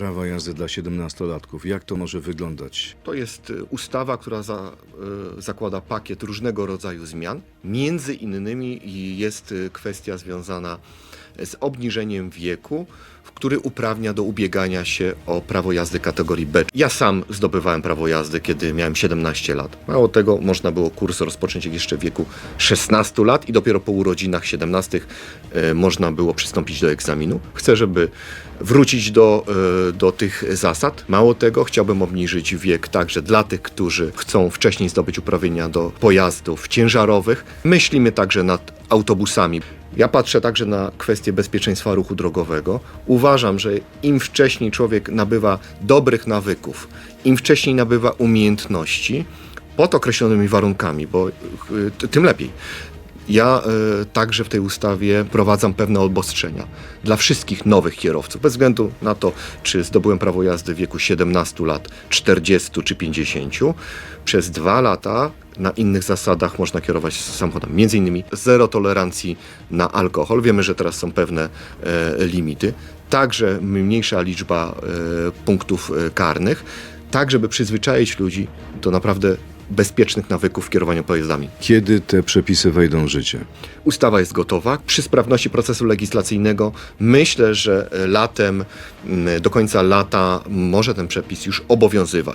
Prawa jazdy dla 17-latków. Jak to może wyglądać? To jest y, ustawa, która za, y, zakłada pakiet różnego rodzaju zmian. Między innymi jest y, kwestia związana z obniżeniem wieku, który uprawnia do ubiegania się o prawo jazdy kategorii B. Ja sam zdobywałem prawo jazdy, kiedy miałem 17 lat. Mało tego, można było kurs rozpocząć jeszcze w wieku 16 lat i dopiero po urodzinach 17 y, można było przystąpić do egzaminu. Chcę, żeby wrócić do, y, do tych zasad. Mało tego, chciałbym obniżyć wiek także dla tych, którzy chcą wcześniej zdobyć uprawnienia do pojazdów ciężarowych. Myślimy także nad autobusami. Ja patrzę także na kwestię bezpieczeństwa ruchu drogowego. Uważam, że im wcześniej człowiek nabywa dobrych nawyków, im wcześniej nabywa umiejętności, pod określonymi warunkami, bo y, t- tym lepiej. Ja e, także w tej ustawie wprowadzam pewne obostrzenia dla wszystkich nowych kierowców, bez względu na to, czy zdobyłem prawo jazdy w wieku 17 lat, 40 czy 50. Przez dwa lata na innych zasadach można kierować samochodem. Między innymi zero tolerancji na alkohol. Wiemy, że teraz są pewne e, limity. Także mniejsza liczba e, punktów e, karnych, tak żeby przyzwyczaić ludzi do naprawdę bezpiecznych nawyków w kierowaniu pojazdami. Kiedy te przepisy wejdą w życie? Ustawa jest gotowa. Przy sprawności procesu legislacyjnego myślę, że latem, mm, do końca lata może ten przepis już obowiązywać.